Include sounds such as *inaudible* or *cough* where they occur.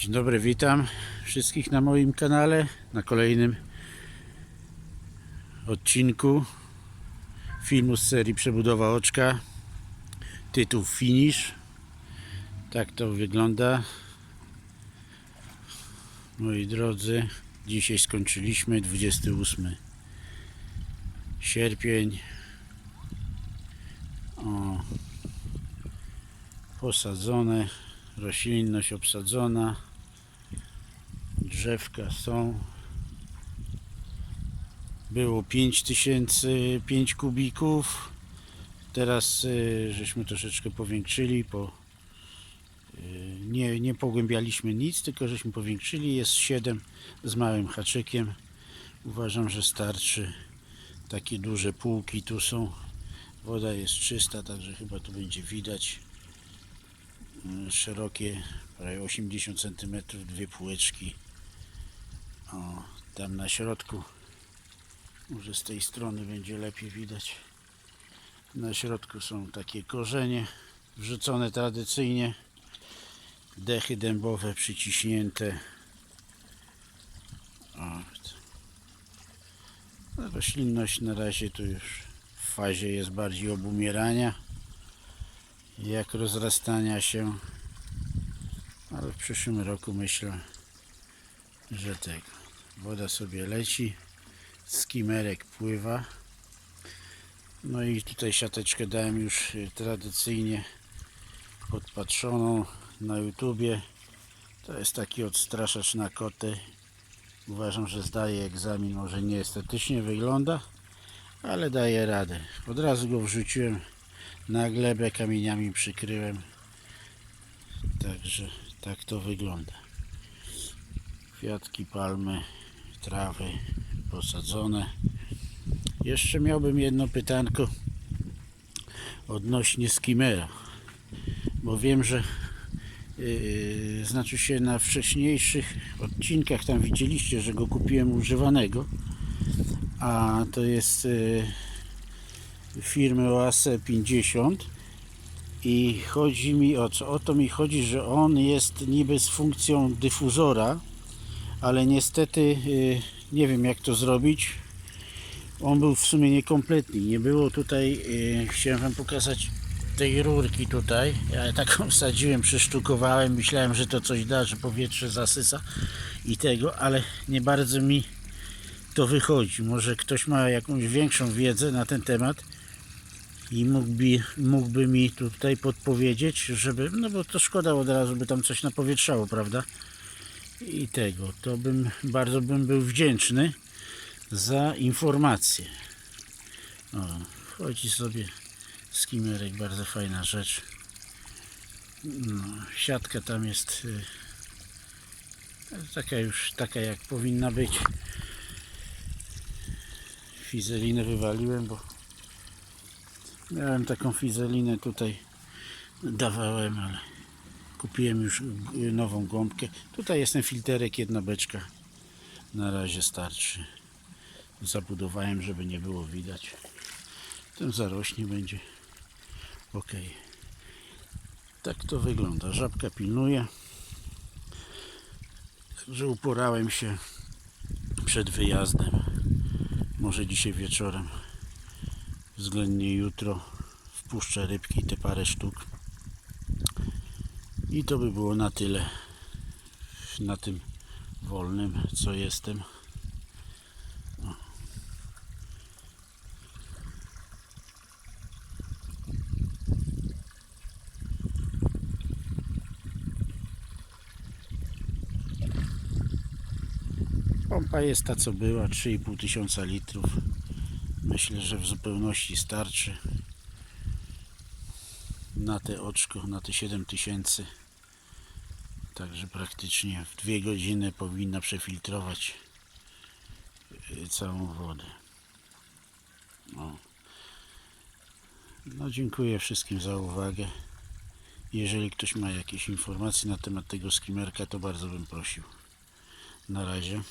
Dzień dobry, witam wszystkich na moim kanale, na kolejnym odcinku filmu z serii Przebudowa Oczka. Tytuł Finish. Tak to wygląda. Moi drodzy, dzisiaj skończyliśmy 28 sierpień. O, posadzone, roślinność obsadzona, drzewka są. Było 5000, 5 kubików. Teraz y, żeśmy troszeczkę powiększyli, po, y, nie, nie pogłębialiśmy nic, tylko żeśmy powiększyli. Jest 7 z małym haczykiem. Uważam, że starczy. Takie duże półki tu są. Woda jest czysta, także chyba tu będzie widać y, szerokie, prawie 80 cm, dwie półeczki. Tam na środku, może z tej strony będzie lepiej widać. Na środku są takie korzenie wrzucone tradycyjnie, dechy dębowe przyciśnięte. O, no, roślinność na razie tu już w fazie jest bardziej obumierania jak rozrastania się ale w przyszłym roku myślę że tego woda sobie leci skimerek pływa. No i tutaj siateczkę dałem już y, tradycyjnie podpatrzoną na YouTubie. To jest taki odstraszacz na koty uważam, że zdaje egzamin może nie estetycznie wygląda ale daje radę. Od razu go wrzuciłem na glebę kamieniami przykryłem. Także tak to wygląda. Kwiatki, palmy, trawy posadzone jeszcze miałbym jedno pytanko odnośnie skimera bo wiem, że yy, znaczy się na wcześniejszych odcinkach tam widzieliście, że go kupiłem używanego a to jest yy, firmy OAS 50 i chodzi mi o co? O to mi chodzi, że on jest niby z funkcją dyfuzora, ale niestety y, nie wiem jak to zrobić. On był w sumie niekompletny. Nie było tutaj, y, chciałem wam pokazać tej rurki tutaj. Ja taką *laughs* wsadziłem, przysztukowałem, myślałem, że to coś da, że powietrze zasysa i tego, ale nie bardzo mi to wychodzi. Może ktoś ma jakąś większą wiedzę na ten temat i mógłby, mógłby mi tutaj podpowiedzieć, żeby, no bo to szkoda od razu, by tam coś napowietrzało, prawda? I tego, to bym, bardzo bym był wdzięczny za informację. O, wchodzi sobie skimerek, bardzo fajna rzecz. No, siatka tam jest y, taka już, taka jak powinna być. Fizelinę wywaliłem, bo Miałem taką fizelinę tutaj dawałem, ale kupiłem już nową gąbkę. Tutaj jest ten filterek, jedna beczka. Na razie starczy. Zabudowałem, żeby nie było widać. Ten zarośnie będzie ok. Tak to wygląda. Żabka pilnuje. Także uporałem się przed wyjazdem. Może dzisiaj wieczorem względnie jutro wpuszczę rybki, te parę sztuk. I to by było na tyle na tym wolnym, co jestem. Pompa jest ta co była, 3,5 tysiąca litrów. Myślę, że w zupełności starczy na te oczko, na te 7000 także praktycznie w dwie godziny powinna przefiltrować y, całą wodę. No. dziękuję wszystkim za uwagę. Jeżeli ktoś ma jakieś informacje na temat tego skimerka to bardzo bym prosił. Na razie